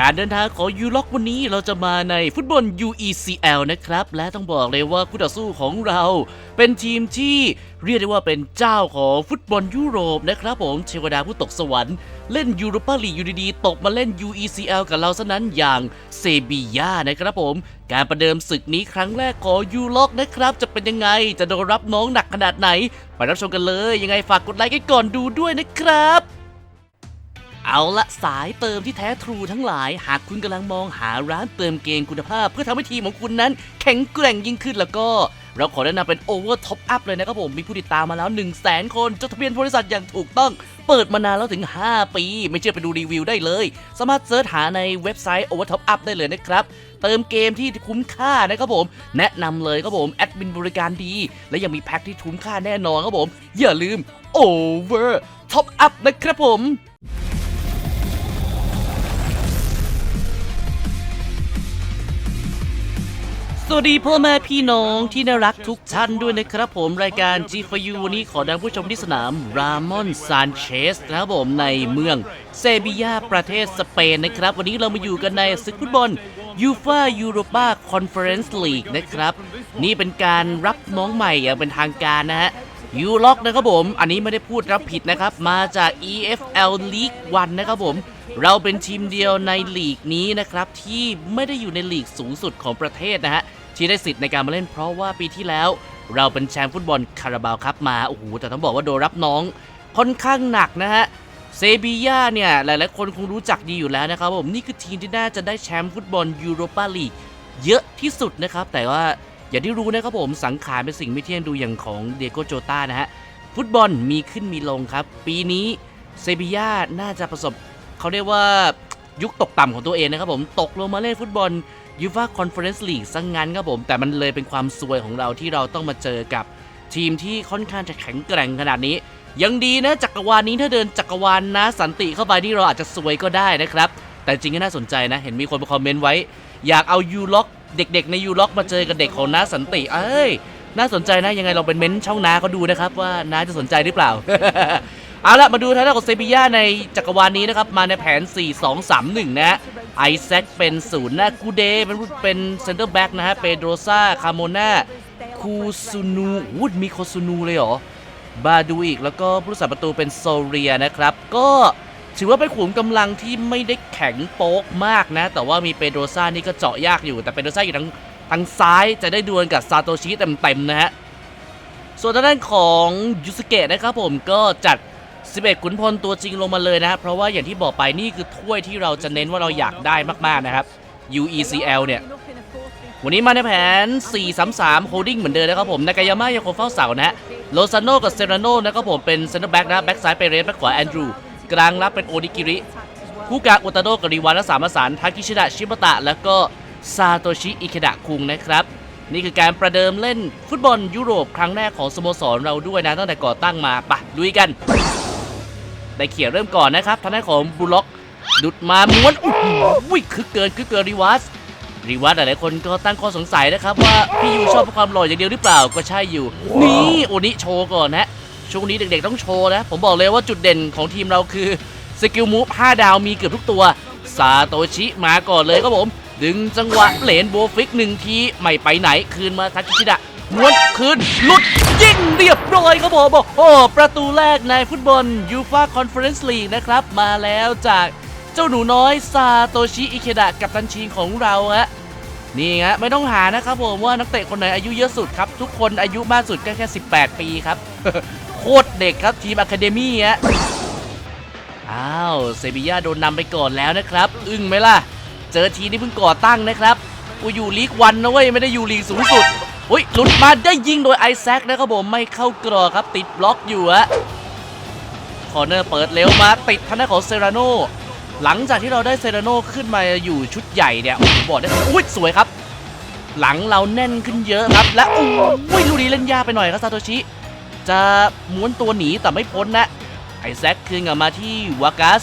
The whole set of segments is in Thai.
การเดินทางของยูล็อกวันนี้เราจะมาในฟุตบอล UECL นะครับ และต้องบอกเลยว่าคู่ต่อสู้ของเราเป็นทีมที่เรียกได้ว่าเป็นเจ้าของฟุตบอลยุโรปนะครับผมเทวดาผู้ตกสวรรค์เล่นยูโรปาลีกอยู่ดีๆตกมาเล่น UECL กับเราซะนั้นอย่างเซบียานะครับผม การประเดิมศึกนี้ครั้งแรกของยูล็อกนะครับ จะเป็นยังไงจะโดนรับน้องหนักขนาดไหน ไปรับชมกันเลย ยังไงฝากกดไลค์กันก่อนดูด้วยนะครับ เอาละสายเติมที่แท้ทรูทั้งหลาย หากคุณกำลังมองหาร้านเติมเกมคุณภาพ เพื่อทำให้ทีมของคุณนั้น แข็งแกร่งยิ่งขึ้นแล้วก็ เราขอแนะนำเป็น Over Top Up เลยนะครับผม มีผู้ติดตามมาแล้ว 1 0 0 0 0แสนคนจดทะเบียนบริษัทอย่างถูกต้อง เปิดมานานแล้วถึง 5 ปี ไม่เชื่อไปดูรีวิวได้เลย สามารถเซิร์ชหาในเว็บไซต์ Over Top Up ได้เลยนะครับเติมเกมที่คุ้มค่านะครับผม แนะนำเลยครับผมแอดมินบริการดี และยังมีแพ็คที่คุ้มค่าแน่นอนครับผม อย่าลืม Over Top Up นะครับผม สวัสดีพ่อแม่พี่น้องที่น่ารักทุกท่านด้วยนะครับผมรายการ G4U วันนี้ขอนำผู้ชมที่สนามรามอนซานเชสนะครับผมในเมืองเซบียาประเทศสเปนนะครับ วันนี้เรามาอยู่กันในศึกฟุตบอลยูฟายูโรปาคอนเฟอเรนซ์ลีกนะครับ นี่เป็นการรับน้องใหม่อย่างเป็นทางการนะฮะยูล็อกนะครับผม อันนี้ไม่ได้พูดรับผิดนะครับ มาจาก EFL League 1นะครับผม เราเป็นทีมเดียวในลีกนี้นะครับที่ไม่ได้อยู่ในลีกสูงสุดของประเทศนะฮะที่ได้สิทธิ์ในการมาเล่นเพราะว่าปีที่แล้ว เราเป็นแชมป์ฟุตบอลคาราบาวครับมาโอ้โหแต่ต้องบอกว่าโดนรับน้องค่อนข้างหนักนะฮะเซบียาเนี่ยหลายๆคนคงรู้จักดีอยู่แล้วนะครับผมนี่คือทีมที่น่าจะได้แชมป์ฟุตบอลยูโรปาลีกเยอะที่สุดนะครับแต่ว่าอย่างที่รู้นะครับผมสังขารเป็นสิ่งไม่เที่ยงดูอย่างของเดโกโจตานะฮะฟุตบอลมีขึ้นมีลงครับ ปีนี้เซบียาน่าจะประสบ เขาเรียกว่ายุคตกต่ำของตัวเองนะครับผมตกลงมาเล่นฟุตบอลยูฟ่าคอนเฟอเรนซ์ลีกซะงงั้นครับผมแต่มันเลยเป็นความซวยของเราที่เราต้องมาเจอกับทีมที่ค่อนข้างจะแข็งแกร่งขนาดนี้ ยังดีนะจักรวาลนี้ถ้าเดินจักรวาลนะสันติเข้าไปที่เราอาจจะซวยก็ได้นะครับ แต่จริงก็น่าสนใจนะ เห็นมีคนมาคอมเมนต์ไว้ อยากเอายูล็อกเด็กๆ ในยูล็อกมาเจอกับเด็กของน้าสันติ เอ้ย น่าสนใจนะยังไงเราเป็นเม้นช่องน้าเขาดูนะครับว่าน้าจะสนใจหรือเปล่า เอาละมาดูทางด้านของเซบีย่าในจักรวาลนี้นะครับ มาในแผน 4-2-3-1 นะฮะไอแซคเป็นศูนย์นะกูเดเป็นเป็นเซนเตอร์แบ็กนะฮะเปโดรซาคาโมนาคูซูนูวูดมีโคซูนูเลยเหรอบาดูอีกแล้วก็ผู้รักษาประตูเป็นโซเรียนะครับ ก็ถือว่าเป็นขุมกำลังที่ไม่ได้แข็งโป๊กมากนะ แต่ว่ามีเปโดรซ่านี่ก็เจาะยากอยู่ แต่เปโดรซ่าอยู่ทางทางซ้ายจะได้ดวลกับซาโตชิเต็มๆนะฮะส่วนทางด้านของยูสเกะนะครับผมก็จัด 11ขุนพลตัวจริงลงมาเลยนะฮะเพราะว่าอย่างที่บอกไปนี่คือถ้วยที่เราจะเน้นว่าเราอยากได้มากๆนะครับ UECL เนี่ยวันนี้มาในแผน 4-3-3 holding เหมือนเดิมนะครับผมนากายาม่ายังคงเฝ้าเสานะฮะโลซานโนกับเซราโนนะครับผมเป็นเซนเตอร์แบ็กนะแบ็กซ้ายเปเรสแบ็กขวาแอนดรูกลางรับเป็นโอนิกิริคู่กลางอุตาโดกับรีวานและสามประสานทากิชิดะชิบะตะ แล้วก็ซาโตชิอิเคดะคุงนะครับ นี่คือการประเดิมเล่นฟุตบอลยุโรปครั้งแรกของสโมสรเราด้วยนะตั้งแต่ก่อตั้งมาไปะลุยกัน ได้เขียนเริ่มก่อนนะครับทางด้านของบุล็อกดุดมาม้วนโอ้โหคือเกินคือเกินรีวัสรีวัตหลายๆคนก็ตั้งข้อสงสัยนะครับว่าพี่ยูชอบความหล่ออย่างเดียวหรือเปล่าก็ใช่อยู่ นี่โอนี้โชว์ก่อนนะช่วงนี้เด็กๆต้องโชว์นะ ผมบอกเลยว่าจุดเด่นของทีมเราคือสกิลมูฟ5ดาวมีเกือบทุกตัวซาโตชิมาก่อนเลยครับผม ดึงจังหวะเหลนโบฟิกหนึ่งที ไม่ไปไหนคืนมาทักิชิดะ ม้วนคืนหลุดยิงเรียบร้อยครับผมโอ้โหประตูแรกในฟุตบอลยูฟาคอนเฟอเรนซ์ลีกนะครับ มาแล้วจากเจ้าหนูน้อยซาโตชิอิเคดะกับตันชีนของเราฮะนี่ฮะไม่ต้องหานะครับผมว่านักเตะคนไหนอายุเยอะสุดครับ ทุกคนอายุมากสุดก็แค่ 18 ปีครับ โคตรเด็กครับทีมอะคาเดมี่ฮะอ้าวเซบียาโดนนำไปก่อนแล้วนะครับ อึ้งไหมล่ะ เจอทีมที่เพิ่งก่อตั้งนะครับ กูอยู่ลีกวันนะเว้ยไม่ได้อยู่ลีกสูงสุด อุ้ยหลุดมาได้ยิงโดยไอแซคนะครับผมไม่เข้ากรอครับติดบล็อกอยู่ฮะคอร์เนอร์เปิดเร็วมาติดทางด้านของเซราโนหลังจากที่เราได้เซราโนขึ้นมาอยู่ชุดใหญ่เนี่ยผมบอกได้อุ้ยสวยครับ หลังเราแน่นขึ้นเยอะครับ และอุ้ยลูกนี้เล่นยากไปหน่อยครับซาโตชิ จะม้วนตัวหนีแต่ไม่พ้นนะไอแซคคืนกลับมาที่วากัส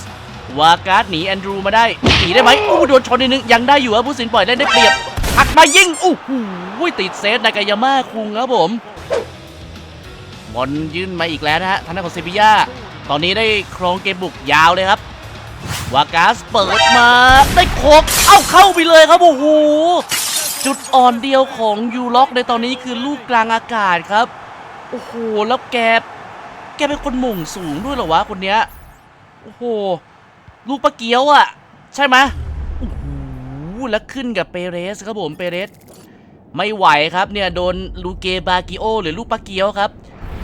วากัสหนีแอนดรูมาได้หนีได้ไหมอู้โดนชนนิดนึงยังได้อยู่ครับผู้สินปล่อยเล่นได้เปรียบหักมายิงอู้หู อ้ยติดเซฟนากายาม่าคุงครับผมบอลยื่นมาอีกแล้วนะฮะทางด้านของเซบียาตอนนี้ได้ครองเกมบุกยาวเลยครับวากาสเปิดมาได้โคกเอ้าเข้าไปเลยครับโอ้โหจุดอ่อนเดียวของยูล็อกในตอนนี้คือลูกกลางอากาศครับ โอ้โห แล้วแก แกเป็นคนหม่งสูงด้วยเหรอวะคนเนี้ย โอ้โห ลูกปลาเกียวอะ่ะ ใช่ไหมโอ้โห แล้วขึ้นกับเปเรสครับผม เปเรส ไม่ไหวครับเนี่ยโดนลูเกบากิโอ หรือลูกปาเกียวครับ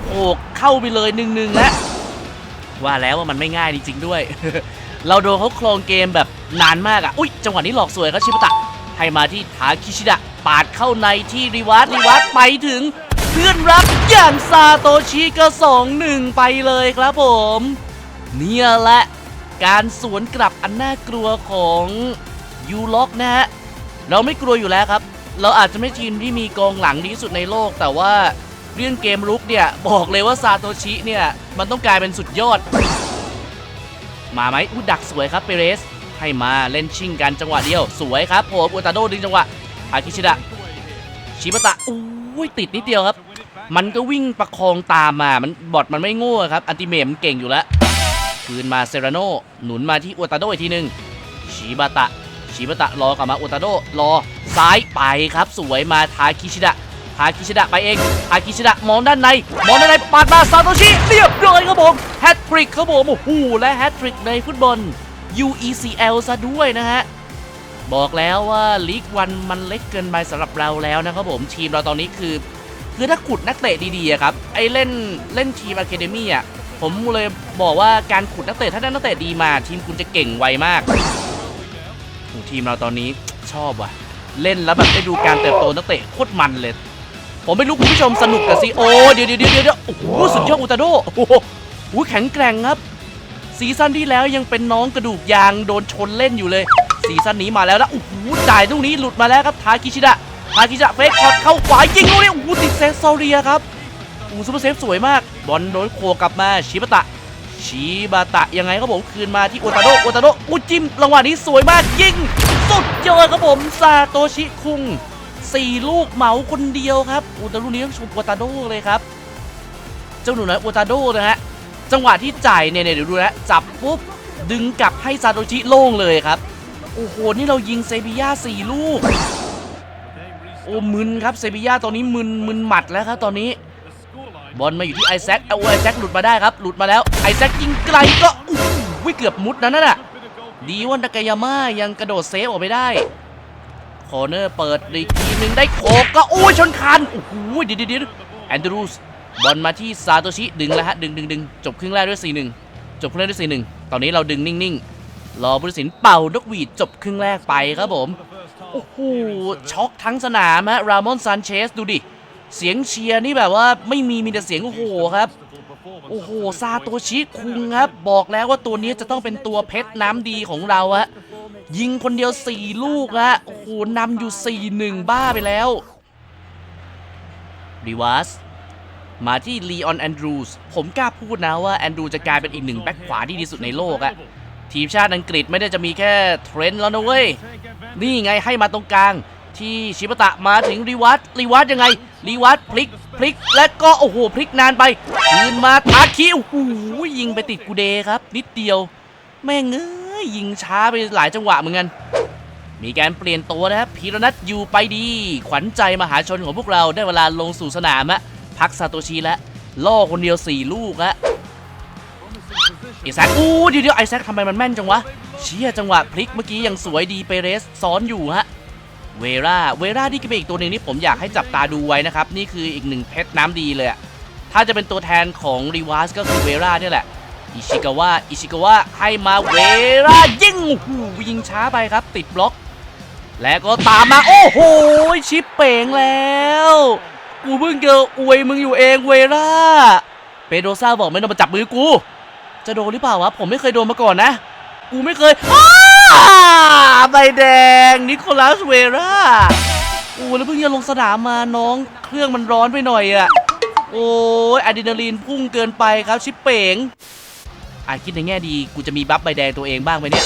โขกเข้าไปเลยหนึ่งหนึ่งแล้วว่าแล้วว่ามันไม่ง่ายจริงๆด้วย เราโดนเขาคลองเกมแบบนานมากอะอุ้ยจังหวะนี้หลอกสวยครับชิบะตะ ให้มาที่ทาคิชิดะ ปาดเข้าในที่ริวัตริวัตไปถึง เพื่อนรักอย่างซาโตชิก็สองหนึ่งไปเลยครับผม เนี่ยแหละ การสวนกลับอันน่ากลัวของยูล็อกนะฮะ เราไม่กลัวอยู่แล้วครับ เราอาจจะไม่ทีมที่มีกองหลังดีที่สุดในโลก แต่ว่าเรื่องเกมรุกเนี่ย บอกเลยว่าซาโตชิเนี่ย มันต้องกลายเป็นสุดยอด มาไหมอุยดักสวยครับเปเรส ให้มาเล่นชิงกันจังหวะเดียว สวยครับผมอุตาโดดึงจังหวะอากิชิดะชิบะตะอุ้ยติดนิดเดียวครับ มันก็วิ่งประคองตามมามันบอดมันไม่โง่ครับอันติเมมมันเก่งอยู่แล้วคืนมาเซราโนหนุนมาที่อุตาโดอีกทีหนึ่งชิบะตะ ชิบะตะรอกลับมาอุตาโดรอซ้ายไปครับสวยมาทาคิชิดะทาคิชิดะไปเองทาคิชิดะมองด้านใน มองด้านในปาดมาซาโตชิเรียบร้อยครับผมแฮตทริกครับผมโอ้โหและแฮตทริกในฟุตบอล UECL ซะด้วยนะฮะบอกแล้วว่าลีกวันมันเล็กเกินไปสำหรับเราแล้วนะครับผมทีมเราตอนนี้คือ คือถ้าขุดนักเตะดีๆครับไอเล่นเล่นทีมอะคาเดมี่อะผมเลยบอกว่าการขุดนักเตะถ้าได้นักเตะดีมา ทีมคุณจะเก่งไวมาก โอ้ทีมเราตอนนี้ชอบว่ะ เล่นแล้วแบบได้ดูการเติบโตนักเตะโคตรมันเลย ผมไม่รู้คุณผู้ชมสนุกกับซีโอเดี๋ยวเดี๋ยวเดี๋ยวโอ้โหสุดยอดอุตาโดโอ้โหแข็งแกร่งครับ ซีซั่นที่แล้วยังเป็นน้องกระดูกยางโดนชนเล่นอยู่เลย ซีซั่นนี้มาแล้วนะโอ้โหจ่ายตรงนี้หลุดมาแล้วครับทาคิชิดะทาคิชิดะเฟกช็อตเข้าขวายิงลูกนี้โอ้โหติดเซฟโซเรียครับโอ้ซูเปอร์เซฟสวยมากบอลโดนโคกลับมาชิบะตะ ชิบะตะยังไงครับผมคืนมาที่โอตาโดโอตาโดอุจิ้มรางวัลนี้สวยมากยิงสุดยอดครับผมซาโตชิคุงสี่ลูกเหมาคนเดียวครับอุตาลูกนี้ต้องชมโอตาโดเลยครับ เจ้าหนูน้อยโอตาโดนะฮะจังหวะที่จ่ายเนี่ยเนี่ยเดี๋ยวดูนะจับปุ๊บดึงกลับให้ซาโตชิโล่งเลยครับ โอ้โห นี่เรายิงเซบีย่าสี่ลูก โอ้มึนครับเซบีย่าตอนนี้มึนมึนหมัดแล้วครับตอนนี้ บอลมาอยู่ที่ไอแซคเอาไอแซคหลุดมาได้ครับ หลุดมาแล้วไอแซคยิงไกลก็อู้หูเกือบมุดนะนั่นน่ะดีว่านากายาม่ายังกระโดดเซฟออกไปได้คอร์เนอร์เปิดอีกทีหนึ่งได้โคกก็โอ้ยชนคันโอ้โหดี๋ยวเดี๋ยวเดี๋ยวแอนดรูสบอลมาที่ซาโตชิดึงแล้วฮะดึงดึงดึงจบครึ่งแรกด้วย 4-1 จบครึ่งแรกด้วย 4-1 ตอนนี้เราดึงนิ่งๆ รอบุริสินเป่านกหวีดจบครึ่งแรกไปครับผม โอ้โหช็อกทั้งสนามฮะรามอนซานเชสดูดิ เสียงเชียร์นี่แบบว่าไม่มีมีแต่เสียงโอ้โหครับ โอ้โหซาโตชิคุงครับ บอกแล้วว่าตัวนี้จะต้องเป็นตัวเพชรน้ำดีของเราฮะยิงคนเดียว 4 ลูกฮะโอ้โหนำอยู่ 4-1 บ้าไปแล้วรีวัสมาที่ลีออนแอนดรูสผมกล้าพูดนะว่าแอนดรูจะกลายเป็นอีกหนึ่งแบ็คขวาที่ดีสุดในโลกอะทีมชาติอังกฤษไม่ได้จะมีแค่เทรนด์แล้วนะเว้ย นี่ไงให้มาตรงกลาง ที่ชิบะตะมาถึงรีวัตรีวัตยังไงรีวัตพลิกพลิก และก็โอ้โหพลิกนานไปคืนมาทาคิโอ้โหยิงไปติดกูเดครับ นิดเดียว แม่งเอ้ยยิงช้าไปหลายจังหวะเหมือนกัน มีการเปลี่ยนตัวนะครับพีรนัทอยู่ไปดี ขวัญใจมหาชนของพวกเราได้เวลาลงสู่สนามอะพักซาโตชิแล้วล่อคนเดียว 4 ลูกอะไอแซคอู้เดี๋ยวเดี๋ยวไอแซคทำไมมันแม่นจังวะเชี่ยจังหวะพลิกเมื่อกี้ยังสวยดีเปเรสซ้อนอยู่ฮะ เวราเวรานี่ก็เป็นอีกตัวหนึ่งที่ผมอยากให้จับตาดูไว้นะครับ นี่คืออีกหนึ่งเพชรน้ำดีเลยอะถ้าจะเป็นตัวแทนของรีวาสก็คือเวราเนี่ยแหละ อิชิกาวะอิชิกาวะให้มาเวรายิงโอ้โหยิงช้าไปครับ ติดบล็อก แล้วก็ตามมา โอ้โห ชิปเป่งแล้วกูเพิ่งเจออวยมึงอยู่เองเวราเปโดซ่าบอกไม่ต้องมาจับมือกู จะโดนหรือเปล่าวะผมไม่เคยโดนมาก่อนนะ กูไม่เคยใบแดง นิโคลัสเวราโอ้แล้วเพิ่งจะลงสนามมาน้องเครื่องมันร้อนไปหน่อยอะโอ้ยอะดรีนาลีนพุ่งเกินไปครับชิปเป่งอาจคิดในแง่ดีกูจะมีบัฟใบแดงตัวเองบ้างไหมเนี่ย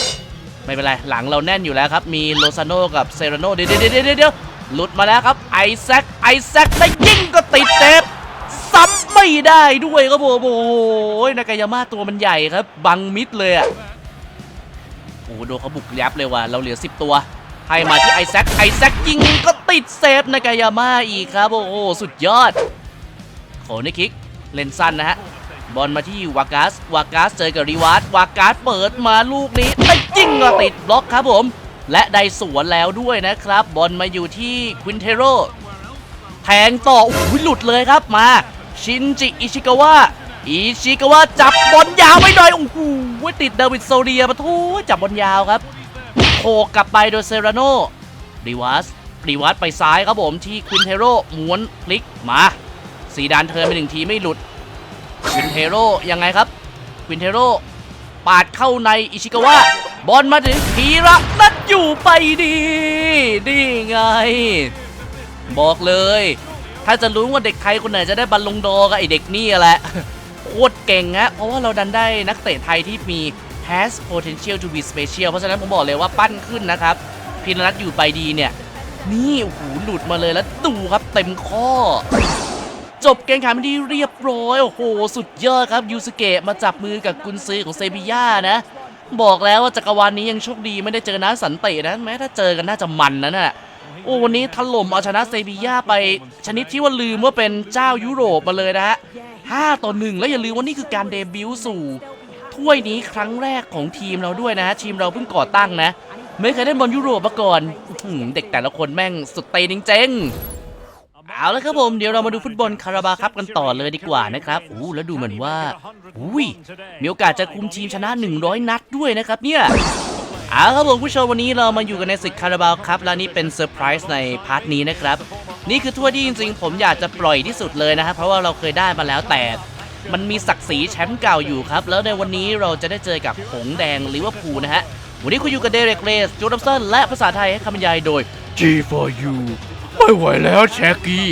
ไม่เป็นไร หลังเราแน่นอยู่แล้วครับ มีโลซาโนกับเซราโนเดี๋ยวเดี๋ยวเดี๋ยวเดี๋ยวหลุดมาแล้วครับ ไอแซคไอแซคได้ยิ่งก็ติดเซฟซ้ำไม่ได้ด้วยครับผมโอ้โหนากายาม่าตัวมันใหญ่ครับ บังมิดเลยอะ โอ้โหโดนเขาบุกยับเลยว่ะเราเหลือ 10 ตัว ให้มาที่ไอแซคไอแซคยิงก็ติดเซฟนากายาม่าอีกครับ โอ้โหสุดยอดโขนคิกเล่นสั้นนะฮะบอลมาที่วากัสวากัสเจอกับรีวาร์ดวากัสเปิดมาลูกนี้แต่ยิงก็ติดบล็อกครับผม และได้สวนแล้วด้วยนะครับ บอลมาอยู่ที่ควินเทโรแทงต่อโอ้โหหลุดเลยครับมา ชินจิอิชิกาวะ อิชิกาวะจับบอลยาวไว้หน่อยโอ้โหติดเดวิดโซเดียมาทูจับบอลยาวครับโขกกลับไปโดยเซราโนรีวัสรีวัสไปซ้ายครับผมที่ควินเทโรม้วนพลิกมาสีดานเทิร์นไปหนึ่งทีไม่หลุดควินเทโรยังไงครับควินเทโรปาดเข้าในอิชิกาวะบอลมาถึงพีระนัดอยู่ไปดีนี่ไง บอกเลย ถ้าจะรู้ว่าเด็กไทยคนไหนจะได้บัลลงดอกับไอเด็กนี่แหละ โคตรเก่งฮะเพราะว่าเราดันได้นักเตะไทยที่มี has potential to be special เพราะฉะนั้นผมบอกเลยว่าปั้นขึ้นนะครับพินรัตอยู่ไปดีเนี่ย นี่โอ้โหหลุดมาเลยแล้วดูครับเต็มข้อ จบเกมขันไปดีเรียบร้อย โอ้โห สุดยอดครับยูสเกะมาจับมือกับกุนซือของเซบีย่านะ บอกแล้วว่าจักรวาลนี้ยังโชคดีไม่ได้เจอนะสันเตนะ แม้ถ้าเจอกันน่าจะมันนะน่ะโอ้วันนี้ถล่มเอาชนะเซบีย่าไปชนิดที่ว่าลืมว่าเป็นเจ้ายุโรปมาเลยนะฮะ 5 ต่อ 1 แล้วอย่าลืมว่านี่คือการเดบิวต์สู่ ถ้วยนี้ครั้งแรกของทีมเราด้วยนะฮะทีมเราเพิ่งก่อตั้งนะ ไม่เคยได้บอลยุโรปมาก่อนเด็กแต่ละคนแม่งสุดเตนจริงเอาละครับผมเดี๋ยวเรามาดูฟุตบอลคาราบาครับกันต่อเลยดีกว่านะครับอู้แล้วดูเหมือนว่าอุ้ยมีโอกาสจะคุมทีมชนะ 100 นัดด้วยนะครับเนี่ยเอาครับผมผู้ชมวันนี้เรามาอยู่กันในศึกคาราบาครับและนี่เป็นเซอร์ไพรส์ในพาร์ทนี้นะครับ นี่คือถ้วยที่จริงๆ ผมอยากจะปล่อยที่สุดเลยนะครับเพราะว่าเราเคยได้มาแล้วแต่ มันมีศักดิ์ศรีแชมป์เก่าอยู่ครับ แล้วในวันนี้เราจะได้เจอกับหงส์แดงลิเวอร์พูลนะฮะวันนี้คุณอยู่กับเดเรกเลสจูดัมสันและภาษาไทยให้คำบรรยายโดย G for you ไม่ไหวแล้วแชกกี้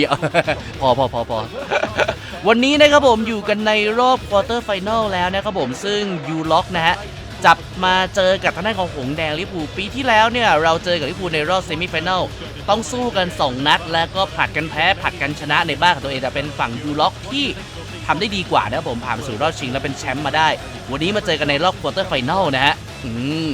พอพอพอพอวันนี้นะครับผมอยู่กันในรอบควอเตอร์ไฟแนลแล้วนะครับผมซึ่งยูล็อกนะฮะ จับมาเจอกับทางด้านของหงแดงลิเวอร์พูปีที่แล้วเนี่ยเราเจอกับลิเวอร์พูในรอบเซมิไฟแนลต้องสู้กัน 2 นัด แล้วก็ผลัดกันแพ้ผลัดกันชนะในบ้านของตัวเองแต่เป็นฝั่งยูล็อกที่ทำได้ดีกว่านะผมผ่านสู่รอบชิงแล้วเป็นแชมป์มาได้ วันนี้มาเจอกันในรอบควอเตอร์ไฟแนลนะฮะอืม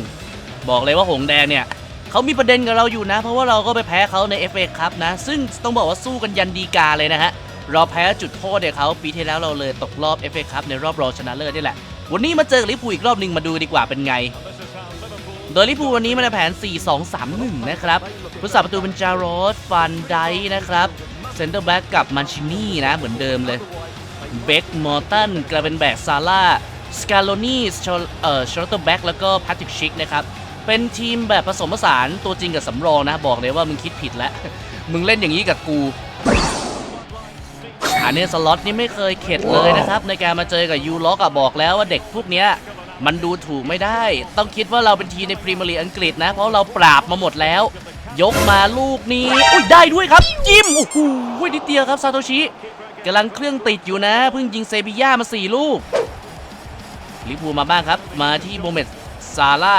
บอกเลยว่าหงแดงเนี่ยเขามีประเด็นกับเราอยู่นะ เพราะว่าเราก็ไปแพ้เขาใน FA ครับนะ ซึ่งต้องบอกว่าสู้กันยันดีกาเลยนะฮะเราแพ้จุดโทษเดี๋ยเขาปีที่แล้วเราเลยตกรอบ FA ครับในรอบรองชนะเลิศนี่แหละ วันนี้มาเจอกลิเวอร์พูอีกรอบหนึ่งมาดูดีกว่าเป็นไง โดยลิเวอร์พูวันนี้มาในแผน 4-2-3-1 นะครับผู้สาประตูเป็นจารอสฟันไดนะครับเซนเตอร์แบ็กกับมันชินี่นะเหมือนเดิมเลยเบคมอร์ตันกลายเป็นแบกซาร่าสกาโลนี่เอ่อชอร์ตแบ็กแล้วก็แพทริกชิกนะครับเป็นทีมแบบผสมผสานตัวจริงกับสำรองนะ บอกเลยว่ามึงคิดผิดแล้ว มึงเล่นอย่างนี้กับกู อันนี้สล็อตนี่ไม่เคยเข็ดเลยนะครับ ในการมาเจอกับยูล็อกอะบอกแล้วว่าเด็กพวกเนี้ยมันดูถูกไม่ได้ ต้องคิดว่าเราเป็นทีมในพรีเมียร์ลีกอังกฤษนะ เพราะเราปราบมาหมดแล้ว ยกมาลูกนี้ อุ้ยได้ด้วยครับจิ้ม โอ้โหนิดเดียวครับซาโตชิกำลังเครื่องติดอยู่นะ เพิ่งยิงเซบีย่ามา 4 ลูกลิเวอร์พูลมาบ้างครับ มาที่โมเมตซาร่า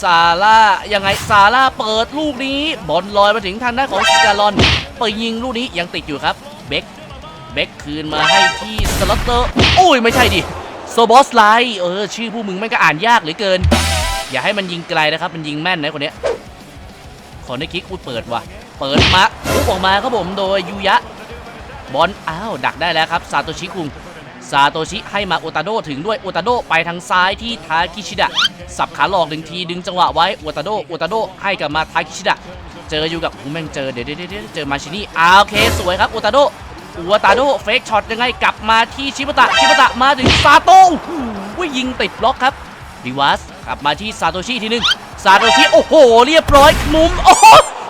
ซาร่ายังไงซาร่าเปิดลูกนี้ บอลลอยมาถึงทางด้านของสกาลอนไปยิงลูกนี้ยังติดอยู่ครับ เบค เบคคืนมาให้ที่สล็อตเตอร์โอ้ยไม่ใช่ดิโซบอสไลท์เออชื่อผู้มึงแม่งก็อ่านยากเหลือเกิน อย่าให้มันยิงไกลนะครับ มันยิงแม่นนะคนนี้ขอในคิกอุ้ยเปิดว่ะเปิดมาปุ๊บออกมาครับผมโดยยูยะ บอลอ้าวดักได้แล้วครับซาโตชิคุงซาโตชิให้มาโอตาโดถึงด้วยโอตาโดไปทางซ้ายที่ทาคิชิดะสับขาหลอกหนึ่งทีดึงจังหวะไว้โอตาโดโอตาโดให้กลับมาทาคิชิดะเจออยู่กับหูแม่งเจอเดี๋ยวเดี๋ยวเดี๋ยวเจอมาชินี่อ้าวโอเค สวยครับโอตาโด โอตาโดเฟกช็อตยังไงกลับมาที่ชิบะตะชิบะตะมาถึงซาโตโอ้โหยิงติดบล็อกครับดิวัสกลับมาที่ซาโตชิทีหนึงซาโตชิโอ้โห เรียบร้อยมุมโอ้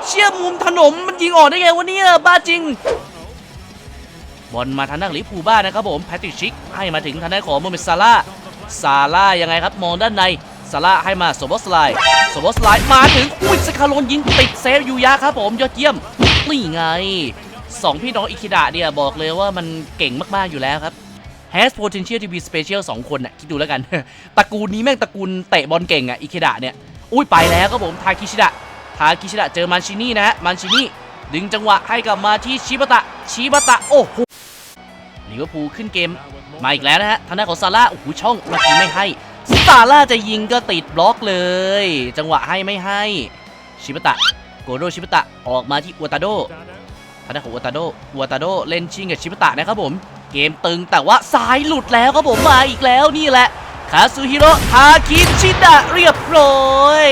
เชี่ยมุมถนนมันยิงออกได้ไงวะเนี่ยบ้าจริงบอลมาทางด้านลิเวอร์พูบ้านะครับผมแพทริชิกให้มาถึงทางด้านของโมเมซาร่าซาร่ายังไงครับมองด้านในซาร่าให้มาโซบอสไลด์โซบอสไลด์มาถึงอุ้ยสคาโลนยิงติดเซฟยูยะครับผมยอดเยี่ยมนี่ไง สองพี่น้องอิคิดะเนี่ยบอกเลยว่ามันเก่งมากๆอยู่แล้วครับ has potential to be special สองคนน่ะคิดดูแล้วกัน ตระกูลนี้แม่งตระกูลเตะบอลเก่งอะอิคิดะเนี่ย อุ้ยไปแล้วครับผมทาคิชิดะทาคิชิดะเจอมันชินี่นะฮะมันชินี่ดึงจังหวะให้กลับมาที่ชิบะตะชิบะตะโอ้โหลิเวอร์พูลขึ้นเกมมาอีกแล้วนะฮะทางด้านของซาร่าโอ้โหช่องเมื่อกี้ไม่ให้ซาร่าจะยิงก็ติดบล็อกเลย จังหวะให้ไม่ให้ ชิบะตะโกโดชิบะตะออกมาที่อวตาโด ทางด้านของอวตาโดอวตาโดเล่นชิงกับชิบะตะนะครับผม เกมตึงแต่ว่าซ้ายหลุดแล้วครับผมมาอีกแล้วนี่แหละ คาซูฮิโร่ทาคิชิดะเรียบร้อย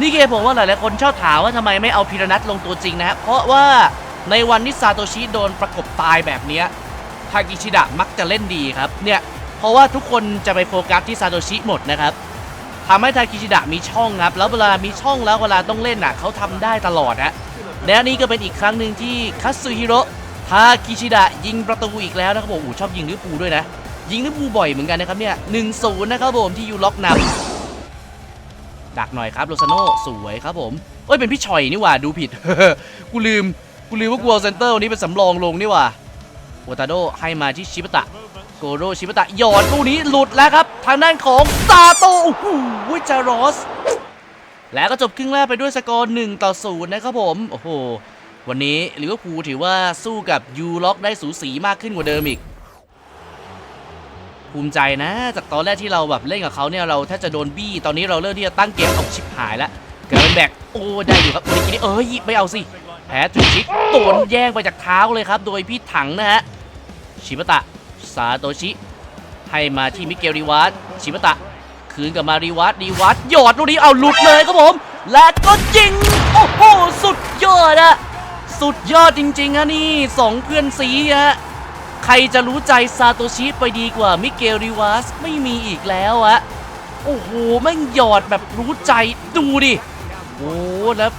นี่เกมผมว่าหลายๆคนชอบถามว่าทำไมไม่เอาพีรนัทลงตัวจริงนะ เพราะว่าในวันที่ซาโตชิโดนประกบตายแบบเนี้ยทากิชิดะมักจะเล่นดีครับ เนี่ยเพราะว่าทุกคนจะไปโฟกัสที่ซาโตชิหมดนะครับทำให้ทากิชิดะมีช่องครับ แล้วเวลามีช่องแล้วเวลาต้องเล่นน่ะเขาทำได้ตลอดฮะ และนี่ก็เป็นอีกครั้งหนึ่งที่คัตสึฮิโร่ทากิชิดะยิงประตูอีกแล้วนะครับผมโอ้ชอบยิงลิเวอร์พูลด้วยนะ ยิงลิเวอร์พูลบ่อยเหมือนกันนะครับเนี่ยหนึ่งศูนย์นะครับผมที่ยูล็อกนำดักหน่อยครับโรซาโน่สวยครับผมเอ้ยเป็นพี่ชอยนี่หว่าดูผิดกูลืมกูลืมว่ากูเอาเซนเตอร์วันนี้เป็นสำรองลงนี่หว่าโอตาโดให้มาที่ชิบะตะโกโรชิบะตะหยอดลูกนี้หลุดแล้วครับ ทางด้านของซาโตโอ้โหจารอส แล้วก็จบครึ่งแรกไปด้วยสกอร์1ต่อ0นะครับผมโอ้โหวันนี้ลิเวอร์พูลถือว่าสู้กับยูล็อกได้สูสีมากขึ้นกว่าเดิมอีก ภูมิใจนะ จากตอนแรกที่เราแบบเล่นกับเขาเนี่ยเราแทบจะโดนบี้ ตอนนี้เราเริ่มที่จะตั้งเกมเอาชิบหายแล้วเกิดเป็นแบกโอ้ได้อยู่ครับวันนี้เอ้ยไม่เอาสิแพ้ทริชิกโดนแย่งไปจากเท้าเลยครับ โดยพี่ถังนะฮะชิบะตะซาโตชิให้มาที่มิเกลริวัตชิบะตะ คืนกับมาริวัตริวัตหยอดลูกนี้เอาหลุดเลยครับผม และก็ยิง โอ้โห สุดยอดอะสุดยอดจริงๆอะนี่สองเพื่อนสีฮะใครจะรู้ใจซาโตชิไปดีกว่ามิเกลริวัสไม่มีอีกแล้วอะโอ้โหแม่งหยอดแบบรู้ใจดูดิโอ้แล้ว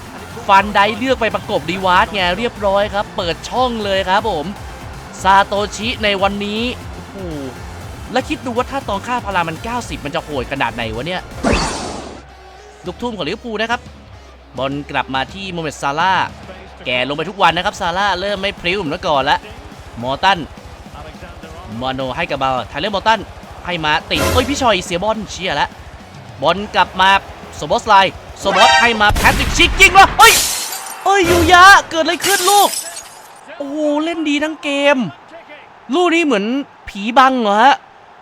ฟันไดเลือกไปประกบดีวัสไงเรียบร้อยครับ เปิดช่องเลยครับผม ซาโตชิในวันนี้โอ้โห แล้วคิดดูว่าถ้าตอนค่าพลังมัน 90 มันจะโหดขนาดไหนวะเนี่ย ลูกทุ่มของลิเวอร์พูลนะครับ บอลกลับมาที่โมเมดซาร่า แก่ลงไปทุกวันนะครับ ซาร่าเริ่มไม่พริ้วเหมือนเมื่อก่อนล้วมอร์ตันมอนโนให้กับบาไทเลอร์มอร์ตันให้มาติดเอ้ยพี่ชอยเสียบอลเชียร์แล้วบอลกลับมาโซบอสไลน์โซบอสให้มาแพทริกชิกยิงวะเฮ้ยเอ้ยยูยะเกิดอะไรขึ้นลูก โอ้เล่นดีทั้งเกม ลูกนี้เหมือนผีบังเหรอฮะ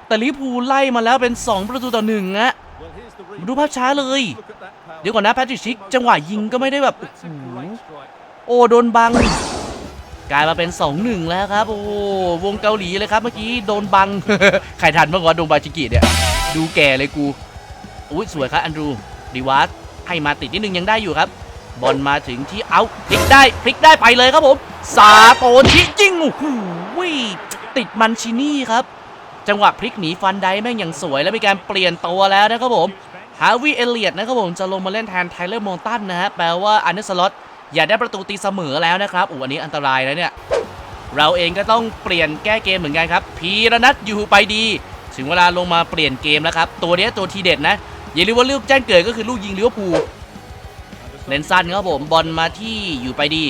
แต่ลิพูไล่มาแล้วเป็น 2 ประตูต่อหนึ่งฮะมาดูภาพช้าเลย เดี๋ยวก่อนนะแพทริชิก จังหวะยิงก็ไม่ได้แบบ โอ้โดนบัง กลายมาเป็น 2-1 แล้วครับ โอ้วงเกาหลีเลยครับเมื่อกี้โดนบัง ใครทันเมื่อก่อนโดนบาจิกิเนี่ย ดูแก่เลยกู อุ้ยสวยครับอันดรูดีวัสให้มาติดนิดนึงยังได้อยู่ครับ บอลมาถึงที่เอาพลิกได้พลิกได้ไปเลยครับผมซาโตชิยิงโอ้โหติดมันชินี่ครับ จังหวะพลิกหนีฟันไดแม่งอย่างสวย แล้วมีการเปลี่ยนตัวแล้วนะครับผมฮาวิเอเลียดนะครับผมจะลงมาเล่นแทนไทเลอร์มอนตันนะฮะแปลว่าอันเดอร์สล็อตอย่าได้ประตูตีเสมอแล้วนะครับอู้อันนี้อันตรายแล้วเนี่ยเราเองก็ต้องเปลี่ยนแก้เกมเหมือนกันครับ พีระนัทอยู่ไปดี ถึงเวลาลงมาเปลี่ยนเกมแล้วครับ ตัวนี้ตัวทีเด็ดนะ อย่าลืมว่าลูกแจ้งเกิดก็คือลูกยิงลิเวอร์พูลเลนสั้นครับผมบอลมาที่อยู่ไปดี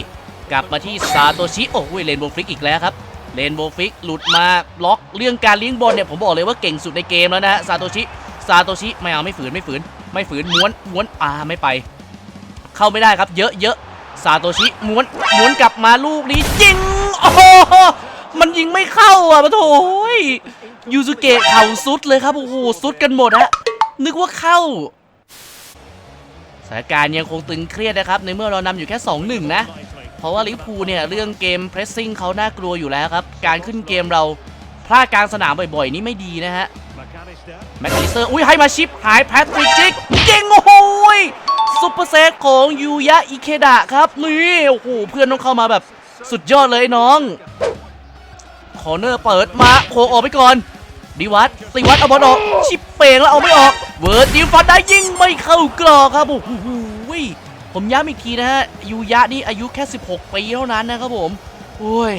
กลับมาที่ซาโตชิโอ้โหเลนโบว์ฟลิกอีกแล้วครับ เลนโบฟิกหลุดมาล็อกเรื่องการเลี้ยงบอลเนี่ยผมบอกเลยว่าเก่งสุดในเกมแล้วนะฮะซาโตชิซาโตชิไม่เอาไม่ฝืนไม่ฝืน ไม่ฝืนม้วนม้วนอ่าไม่ไป เข้าไม่ได้ครับ เยอะเยอะซาโตชิม้วนม้วนกลับมาลูกนี้ยิงโอ้โหมันยิงไม่เข้าอะปะโถยยูซุเกะเข่าสุดเลยครับโอ้โหสุดกันหมดฮะนึกว่าเข้าสถานการณ์ยังคงตึงเครียดนะครับ ในเมื่อเรานำอยู่แค่ 2-1 นะเพ ราะว่าลิเวอร์พูลเนี่ยเรื่องเกมเพรสซิ่งเขาน่ากลัวอยู่แล้วครับ การขึ้นเกมเราพลาดกลางสนามบ่อยๆ นี่ไม่ดีนะฮะแม็กคาลิสเตอร์อุ้ยให้มาชิปหายแพทริกจิกเก่งโอ้โหยซุปเปอร์เซตของยูยะอิเคดะครับนี่โอ้โหเพื่อนต้องเข้ามาแบบสุดยอดเลยน้องคอเนอร์เปิดมาโคออกไปก่อนดีวัตตีวัตเอาบอลออก ชิปเป่งแล้วเอาไม่ออก เวิร์ดยิงฟันได้ยิงไม่เข้ากรอครับโอ้โห ผมย้ำอีกทีนะฮะยูยะนี่อายุแค่ 16 ปีเท่านั้นนะครับผมโอ้ย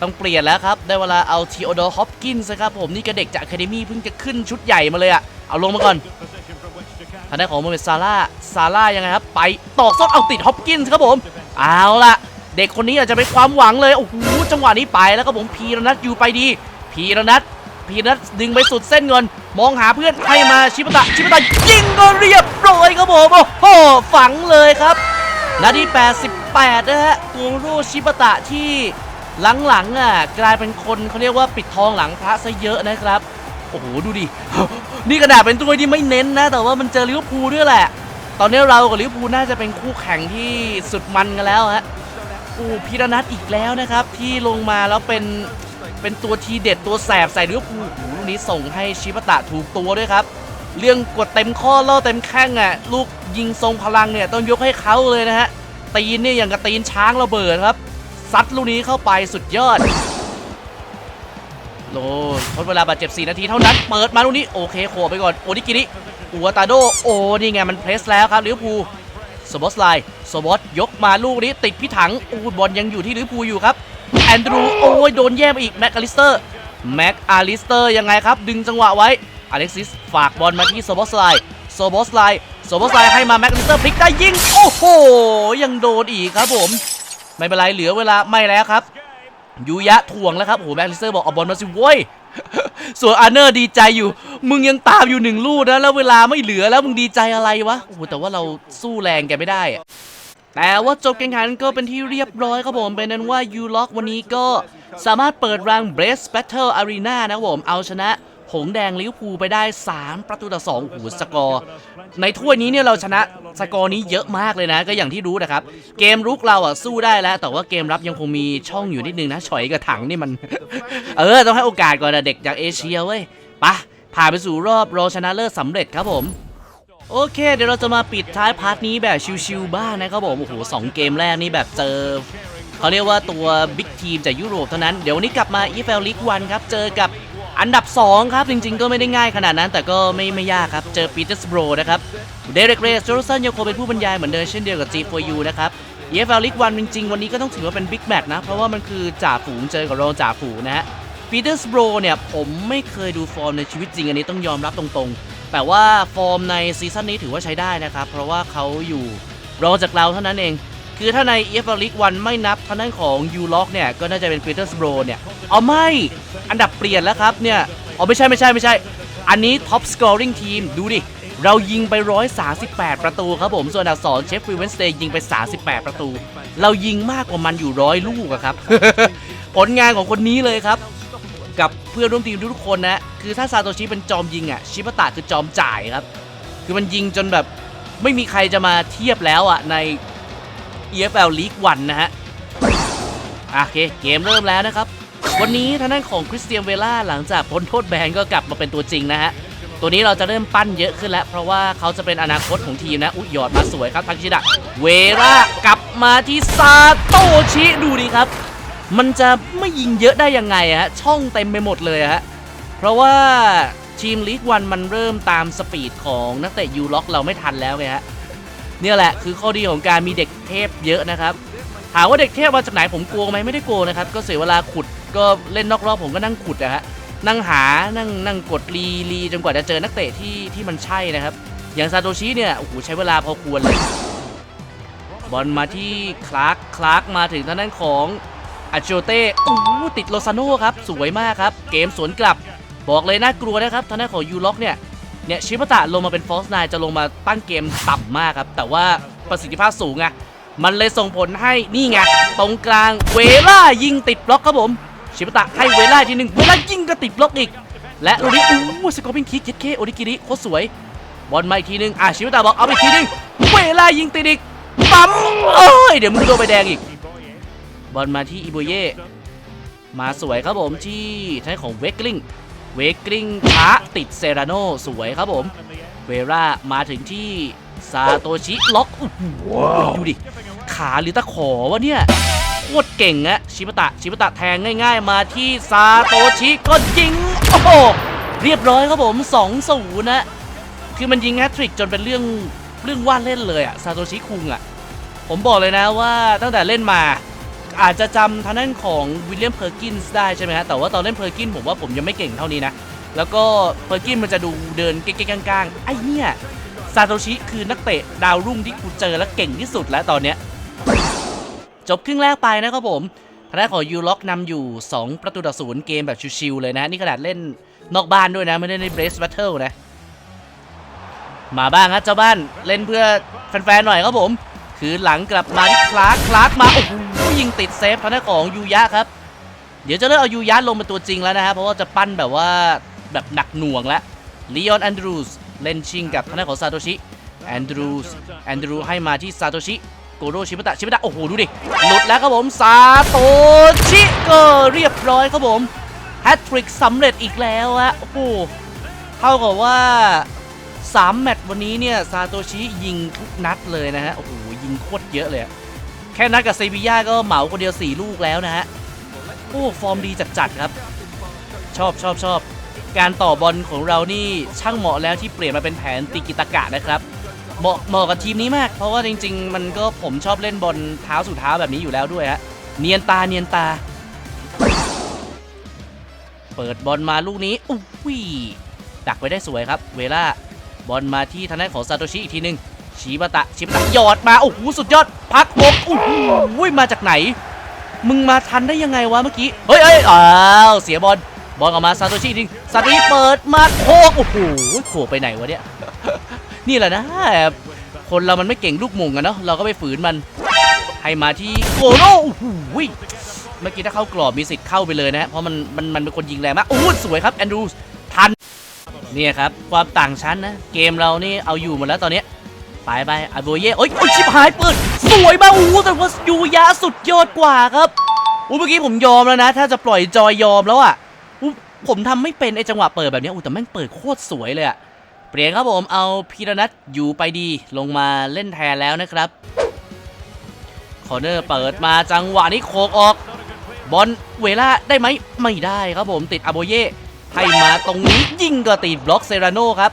ต้องเปลี่ยนแล้วครับ ได้เวลาเอาทีโอดอร์ฮอปกินส์ครับผมนี่ก็เด็กจากอะคาเดมี่เพิ่งจะขึ้นชุดใหญ่มาเลยอะเอาลงมาก่อนทางด้านของโมเมดซาร่าซาร่ายังไงครับ ไปตอกซอกเอาติดฮอปกินส์ครับผม เอาละเด็กคนนี้อาจจะเป็นความหวังเลย โอ้โหจังหวะนี้ไปแล้วครับผมพีรนัทอยู่ไปดี พีรนัท พีรนัทดึงไปสุดเส้นเงิน มองหาเพื่อนให้มาชิปะตะชิปะตะยิงก็เรียบร้อยครับผมโอ้โหฝังเลยครับนาที88 นะฮะกโรชิบะตะที่หลังๆอะกลายเป็นคนเขาเรียกว่าปิดทองหลังพระซะเยอะนะครับโอ้โหดูดิ นี่ขนาดเป็นตัวที่ไม่เน้นนะ แต่ว่ามันเจอลิเวอร์พูลด้วยแหละ ตอนนี้เรากับลิเวอร์พูลน่าจะเป็นคู่แข่งที่สุดมันกันแล้วฮะ อูพิรนัทอีกแล้วนะครับ ที่ลงมาแล้วเป็น เป็นตัวทีเด็ดตัวแสบใส่ลิเวอร์พูลลูกนี้ส่งให้ชิปตะถูกตัวด้วยครับ เรื่องกดเต็มข้อล่อเต็มแข้งอะลูกยิงทรงพลังเนี่ยต้องยกให้เขาเลยนะฮะตีนเนี่ยอย่างกับตีนช้างระเบิดครับซัดลูกนี้เข้าไปสุดยอดโลทดเวลาบาดเจ็บ 4 นาทีเท่านั้น เปิดมาลูกนี้ โอเคโขไปก่อน โอนิกิริอัวตาโด โอ้ นี่ไง มันเพรสแล้วครับลิเวอร์พูลสบอสไลน์สบอสยกมาลูกนี้ติดพี่ถังอูบอลยังอยู่ที่ลิเวอร์พูลอยู่ครับ แอนดรูโอ้ยโดนแย่ไปอีกแม็กอลิสเตอร์แม็กอลิสเตอร์ยังไงครับ ดึงจังหวะไว้อเล็กซิสฝากบอลมาที่โซบอสไลโซบอสไลโซบอสไลให้มาแม็กอลิสเตอร์พลิกได้ยิงโอ้โหยังโดนอีกครับผมไม่เป็นไรเหลือเวลาไม่แล้วครับยูยะถ่วงแล้วครับโอ้โหแม็กลิสเตอร์บอกเอาบอลมาสิโว้ยส่วนอาร์เนอร์ดีใจอยู่ มึงยังตามอยู่หนึ่งลูกนะแล้วเวลาไม่เหลือแล้วมึงดีใจอะไรวะโอ้โหแต่ว่าเราสู้แรงแกไม่ได้อะ แต่ว่าจบการแข่งขันก็เป็นที่เรียบร้อยครับผม เป็นนั้นว่ายูล็อกวันนี้ก็สามารถเปิดรัง b r e s t Battle Arena นะครับผม เอาชนะหงแดงลิวพูไปได้ 3 ประตูต่อ2โอ้โหสกอร์ ในถ้วยนี้เนี่ยเราชนะสกอร์นี้เยอะมากเลยนะ ก็อย่างที่รู้นะครับ เกมรุกเราอะสู้ได้แล้ว แต่ว่าเกมรับยังคงมีช่องอยู่นิดนึงนะฉอยกับถังนี่มัน เออ ต้องให้โอกาสก่อนนะเด็กจากเอเชียเว้ยปะผ่านไปสู่รอบรองชนะเลิศสำเร็จครับผม โอเคเดี๋ยวเราจะมาปิดท้ายพาร์ทนี้แบบชิวๆบ้างนะครับผมโอ้โหสองเกมแรกนี่แบบเจอเขาเรียกว่าตัวบิ๊กทีมจากยุโรปเท่านั้น เดี๋ยววันนี้กลับมา EFL League 1ครับ เจอกับอันดับ 2 ครับ จริงๆ ก็ไม่ได้ง่ายขนาดนั้น แต่ก็ไม่ไม่ยากครับ เจอปีเตอร์สโบรนะครับเดเรกเรสโจลสันยังคงเป็นผู้บรรยายเหมือนเดิมเช่นเดียวกับ G4U นะครับ EFL League 1จริงๆ วันนี้ก็ต้องถือว่าเป็นบิ๊กแมตช์นะ เพราะว่ามันคือจ่าฝูงเจอกับรองจ่าฝูงนะฮะปีเตอร์สโบรเนี่ยผมไม่เคยดูฟอร์มในชีวิตจริงอันนี้ต้องยอมรับตรงๆ แต่ว่าฟอร์มในซีซั่นนี้ถือว่าใช้ได้นะครับ เพราะว่าเขาอยู่รองจากเราเท่านั้นเอง คือถ้าใน EFL League 1ไม่นับท่างด้นของ u l o c k เนี่ย ก็น่าจะเป็น Peter s b r o เนี่ยเอาไม่อันดับเปลี่ยนแล้วครับเนี่ยอ๋อไม่ใช่ไม่ใช่ไม่ใช่ อันนี้ Top Scoring Team ดูดิเรายิงไป 138 ประตูครับผม ส่วนอันดับ2เชฟฟิลเวนสเตย์ยิงไป 38 ประตู เรายิงมากกว่ามันอยู่ร้อยลูกครับ ผลงานของคนนี้เลยครับ กับเพื่อนร่วมทีมทุกคนนะ คือถ้าซาโตชิเป็นจอมยิงอะชิปะตะคือจอมจ่ายครับ คือมันยิงจนแบบไม่มีใครจะมาเทียบแล้วอะใน EFL League 1นะฮะโอเคเกมเริ่มแล้วนะครับ วันนี้ทางด้านของคริสเตียนเวล่าหลังจากพ้นโทษแบนก็กลับมาเป็นตัวจริงนะฮะ ตัวนี้เราจะเริ่มปั้นเยอะขึ้นแล้ว เพราะว่าเขาจะเป็นอนาคตของทีมนะ อุยหยอดมาสวยครับทักชิดะ เวล่ากลับมาที่ซาโตชิดูดีครับ มันจะไม่ยิงเยอะได้ยังไงฮะช่องเต็มไปหมดเลยฮะเพราะว่าทีมลีกวันมันเริ่มตามสปีดของนักเตะยูล็อกเราไม่ทันแล้วไงฮะเนี่ยแหละคือข้อดีของการมีเด็กเทพเยอะนะครับถามว่าเด็กเทพมาจากไหนผมกลัวไหมไม่ได้กลัวนะครับก็เสียเวลาขุดก็เล่นนอกรอบผมก็นั่งขุดนะฮะนั่งหานั่งนั่งกดรีรีจนกว่าจะเจอนักเตะที่ที่มันใช่นะครับ อย่างซาโตชิเนี่ยโอ้โหใช้เวลาพอควรเลยบอลมาที่คลาร์กคลาร์กมาถึงทางด้านของ อาโจเต้โอ้โหติดโลซาโน่ครับ สวยมากครับ เกมสวนกลับ บอกเลยน่ากลัวนะครับทางด้านของยูล็อกเนี่ย เนี่ยชิปะตะลงมาเป็นฟอสไนจะลงมาตั้งเกมต่ำมากครับ แต่ว่าประสิทธิภาพสูงไงมันเลยส่งผลให้นี่ไงตรงกลางเวล่ายิงติดบล็อกครับผม ชิปะตะให้เวล่าทีหนึ่งเวล่ายิงก็ติดบล็อกอีก และโรดิอู้สกอร์พิงคิกเจ็ดเคโอริกิริโคตรสวยบอลมาอีกทีหนึงอะชิปะตะบอกเอาไปอีกทีหนึงเวล่ายิงติดอีกปั๊มเอ้ยเดี๋ยวมึงโดนใบแดงอีก อลมาที่อิโบเย่มาสวยครับผมที่ใช้ของเวกลิงเวกริงช้าติดเซราโนสวยครับผมเวรามาถึงที่ซาโตชิล็อกอ้โหดูดิ ขาหรือตะขอวะเนี่ยโคตรเก่งอะชิบะตะชิบะตะแทงง่าย ๆ มาที่ซาโตชิก็ยิง โอ้โหเรียบร้อยครับผม2 0นะ คือมันยิงแฮตทริกจนเป็นเรื่องเรื่องว่าเล่นเลยอะซาโตชิคุงอะผมบอกเลยนะว่าตั้งแต่เล่นมา อาจจะจำทางด้านของวิลเลียมเพอร์กินส์ได้ใช่ไหมฮะแต่ว่าตอนเล่นเพอร์กินผมว่าผมยังไม่เก่งเท่านี้นะ แล้วก็เพอร์กินมันจะดูเดินเก๊กๆก้างๆไอ้เนี่ยซาโตชิคือนักเตะดาวรุ่งที่กูเจอและเก่งที่สุดแล้วตอนเนี้ยจบครึ่งแรกไปนะครับผมทางด้านของยูล็อกนำอยู่ 2 ประตูต่อศูนย์เกมแบบชิวๆเลยนะ นี่ขนาดเล่นนอกบ้านด้วยนะ ไม่ได้ในเบรสแบทเทิลนะ มาบ้างครับเจ้าบ้านเล่นเพื่อแฟนๆหน่อยครับผม คือหลังกลับมาที่คลาร์กคลาร์กมา โอ้โหยิงติดเซฟทางด้านของยูยะครับ เดี๋ยวจะเริ่มเอายูยะลงเป็นตัวจริงแล้วนะฮะเพราะว่าจะปั้นแบบว่าแบบหนักหน่วงแล้วลีออนแอนดรูสเล่นชิงกับทางด้านของซาโตชิแอนดรูสแอนดรูให้มาที่ซาโตชิโกโรชิบะตะชิบะตะโอ้โหดูดิหลุดแล้วครับผมซาโตชิก็เรียบร้อยครับผมแฮตทริกสำเร็จอีกแล้วฮะโอ้โหเท่ากับว่า 3 แมตช์วันนี้เนี่ยซาโตชิยิงทุกนัดเลยนะฮะโอ้โห ยิงโคตรเยอะเลยแค่นัดกับเซบีย่าก็เหมาคนเดียว 4 ลูกแล้วนะฮะโอ้ฟอร์มดีจัดๆครับ ชอบชอบชอบการต่อบอลของเรานี่ช่างเหมาะแล้วที่เปลี่ยนมาเป็นแผนติกิตากะนะครับเหมาะเหมาะกับทีมนี้มาก เพราะว่าจริง ๆ มันก็ผมชอบเล่นบอลเท้าสู่เท้าแบบนี้อยู่แล้วด้วยฮะเนียนตาเนียนตา เปิดบอลมาลูกนี้อุ้ยดักไว้ได้สวยครับ เวล่าบอลมาที่ทางด้านของซาโตชิอีกทีหนึ่ง ชิบะตะชิบะตะหยอดมาโอ้โหสุดยอดพักบกโอ้โหมาจากไหน มึงมาทันได้ยังไงวะเมื่อกี้เฮ้ยเฮ้ยอ้าวเสียบอลบอลออกมาซาโตชิจริงซาโตชิเปิดมาโคกโอ้โหโขกไปไหนวะเนี่ยนี่แหละนะคนเรามันไม่เก่งลูกม่งอะเนาะเราก็ไปฝืนมันให้มาที่โกโร่โอ้โหเมื่อกี้ถ้าเข้ากรอบมีสิทธิ์เข้าไปเลยนะฮะเพราะมันมันมันเป็นคนยิงแรงมากโอ้โหสวยครับแอนดรูสทันเนี่ยครับความต่างชั้นนะเกมเรานี่เอาอยู่หมดแล้วตอนเนี้ย ไปไปอาโบเย่โอ้ยโอ้ยชิบหายเปิดสวยมากโอ้แต่ว่ายูยะสุดยอดกว่าครับอู้เมื่อกี้ผมยอมแล้วนะ ถ้าจะปล่อยจอยยอมแล้วอะอู้ผมทำไม่เป็นไอจังหวะเปิดแบบนี้อู้แต่แม่งเปิดโคตรสวยเลยอะเปลี่ยนครับผมเอาพีระนัทอยู่ไปดีลงมาเล่นแทนแล้วนะครับคอเนอร์เปิดมาจังหวะนี้โคกออก บอลเวล่าได้ไหมไม่ได้ครับผมติดอาโบเย่ให้มาตรงนี้ยิงก็ติดบล็อกเซราโนครับ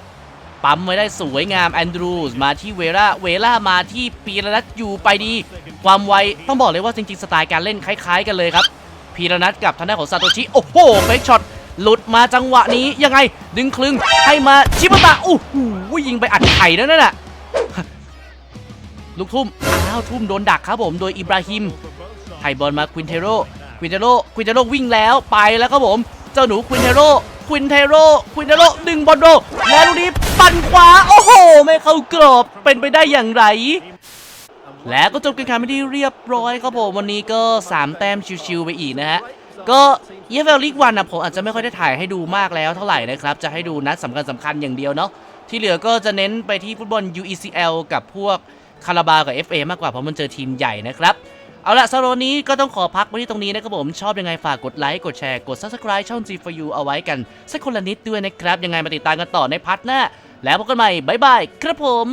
ปั๊มไว้ได้สวยงามแอนดรูสมาที่เวล่าเวล่ามาที่พีรนัทอยู่ไปดี ความไวต้องบอกเลยว่าจริงๆ สไตล์การเล่นคล้ายๆ กันเลยครับพีรนัทกับทางด้านของซาโตชิโอ้โหเฟกช็อตหลุดมาจังหวะนี้ยังไงดึงคลึงให้มาชิบะตะโอ้โหยิงไปอัดไข่นั่นน่ะลูกทุ่มอ้าวทุ่มโดนดักครับผมโดยอิบราฮิมให้บอลมาควินเทโรควินเทโรควินเทโรวิ่งแล้วไปแล้วครับผม เจ้าหนูควินเทโรควินเทโรควินเทโรดึงบอลโดแล้วลูกนี้ ปั่นขวา โอ้โห ไม่เข้ากรอบเป็นไปได้อย่างไร และก็จบการแข่งขันไปที่เรียบร้อยครับผมวันนี้ก็ 3 แต้มชิวๆไปอีกนะฮะก็ EFL League 1นะผมอาจจะไม่ค่อยได้ถ่ายให้ดูมากแล้วเท่าไหร่นะครับ จะให้ดูนัดสำคัญสำคัญอย่างเดียวเนาะที่เหลือก็จะเน้นไปที่ฟุตบอล UECL กับพวกคาราบาวกับ FA มากกว่าเพราะมันเจอทีมใหญ่นะครับเอาละสำหรับวันนี้ก็ต้องขอพักไว้ที่ตรงนี้นะครับผม ชอบยังไงฝากกดไลค์ กดแชร์ กด Subscribe ช่อง G4U เอาไว้กัน สักคนละนิดด้วยนะครับ ยังไงมาติดตามกันต่อในพาร์ทหน้า แล้วพบกันใหม่บ๊ายบายครับผม